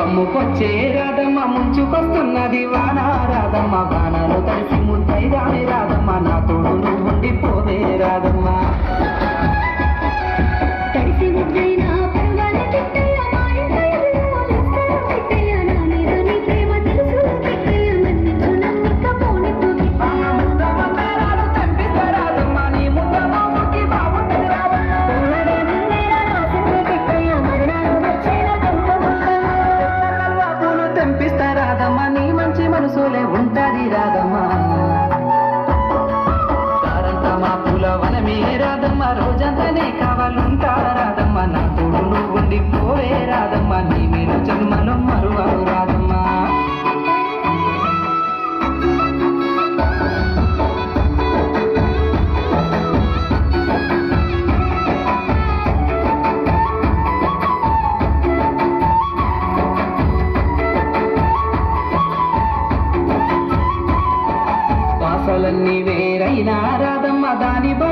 కమ్ముకొచ్చే రాధమ్మ ముంచుకొస్తున్నది వాన రాధమ్మ వానలో తడిసి ముద్దై రాని రాధమ్మ నా తోడు నువ్వు ఉండిపోవే రాధమ్మ నారదమ్మ దాని బ